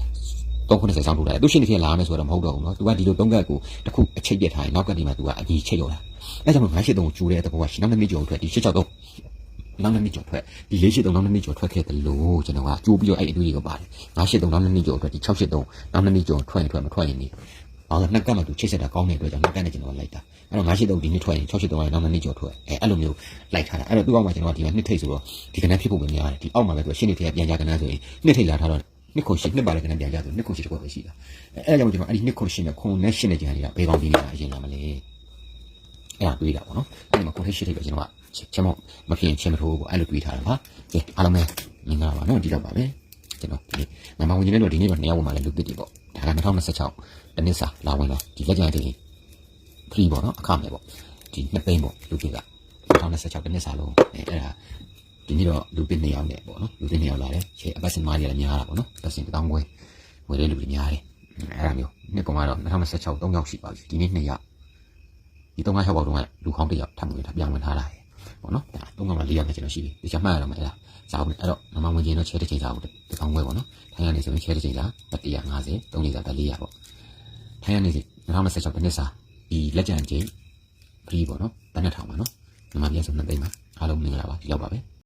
[SPEAKER 1] 390စောင်းထိုးထားတယ်သူရှင်းနေတဲ့လာမယ်ဆိုတော့မဟုတ်တော့ဘူးเนาะသူကဒီလို3ကတ်ကိုတစ်ခုအချိတ်ပြတ်ထားရင်နောက်ကဒီမှာသူကအကြီးချိတ်ရောက်လာအဲ့ကြောင့်583ကိုကျူတဲ့တဘောကရှင်းနောက်နှစ်ကြော်ထွက်ဒီ663 နောက်နှစ်ကြော်ထွက်ဒီ483နောက်နှစ်ကြော်ထွက်ခဲ့တယ်လို့ကျွန်တော်ကကျိုးပြီးတော့အဲ့အတွေ့အကြုံကိုပါတယ်583နောက်နှစ်ကြော်ထွက်ဒီ683နောက်နှစ်ကြော်ထွက်ရင်ထွက်မထွက်ရင်နေအော်နှစ်ကတ်မှသူချိတ်ဆက်တာကောင်းတဲ့အတွက်ကြောင့်နှစ်ကတ်နဲ့ကျွန်တော်လိုက်တာအဲ့တော့583ဒီနှစ်ထွက်ရင်683ကနောက်နှစ်ကြော်ထွက်အဲအဲ့လိုမျိုးလိုက်ထားတာအဲ့တော့သူ့အောက်မှာကျွန်တော်ကဒီမှာနှစ်ထိတ်ဆိုတော့ဒီကနေ့ဖြစ်ဖို့ပဲများတယ်ဒီအောက်မှာပဲသူရှင်းနေတဲ့ပြန်ကြကနန်းဆိုရင်နှစ်ထိတ်လာထားတော့နှစ်ခုရှိနှစ်ပါလေကနန်းပြန်ကြဆိုနှစ်ခုရှိတစ်ခုပဲရှိတာအဲအဲ့ဒါကြောင့်ကျွန်တော်အဲ့ဒီနှစ်ခုရှိနဲ့ခုနဲ့ရှင်းနေကြတယ်ကဘယ်ကောင်းဒီနေတာအရင်လာမလဲအဲ့ဒါတွေးတာပေါ့နော်အဲ့ဒီမှာ content sheet တွေပဲကျွန်တော်က ချက်မမဖြစ်ရင်ချက်မထိုးဘူးအဲ့လိုတွေးထားတာပါကဲအားလုံးပဲမင်္ဂလာပါနော်ဒီတော့ပါပဲကျွန်တော်ဒီနေ့မမဝင်နေတော့ဒီနေ့တော့နှစ်ယောက်ဝင်มาလဲလူသစ်တွေပေါ့ဒါက2026တနစ်စာလာဝင်တော့ဒီလက်ကျန်တွေ free ပေါ့နော်အခမဲ့ပေါ့ဒီနှစ်သိန်းပေါ့လူသစ်က2026တနစ်စာလုံးအဲ့ဒါဒီနေ့တော့လူသစ်နှစ်ယောက်နဲ့ပေါ့နော်လူသစ်နှစ်ယောက်လာတယ်ချေအပတ်စင်မားတွေလည်းများတာပေါ့နော်ပတ်စင်တောင်းခွဲဝယ်တဲ့လူတွေများတယ်အဲ့ဒါမျိုးနှစ်ကောင်ကတော့2026 3ယောက်ရှိပါပြီဒီနေ့2ယောက်ဒီ3 5 6ပေါက်တုန်းကလူခေါင်းတစ်ယောက်ထပ်ဝင်ထားပြောင်းဝင်ထားတာရယ် ပေါ့နော်ဒါ3ကမှ4ယောက်နဲ့ကျွန်တော်ရှိပြီဒီချက်မှတ်ရတော့မယ်လားစားဘူးအဲ့တော့မမဝင်ချင်းတော့ချဲတစ်ချိန်စားဘူးဒီကောင်းဝဲပေါ့နော်ထိုင်းရနေဆိုရင်ချဲတစ်ချိန်စား150 3လေးစား400ပေါ့ထိုင်းရနေစီ2026တနစ်စာဒီလက်ကျန်ချိန် free ပေါ့နော်တနက်ထောင်ပါနော်မမပြန်ဆိုနှစ်သိန်းပါအားလုံးမင်္ဂလာပါဒီလောက်ပါပဲ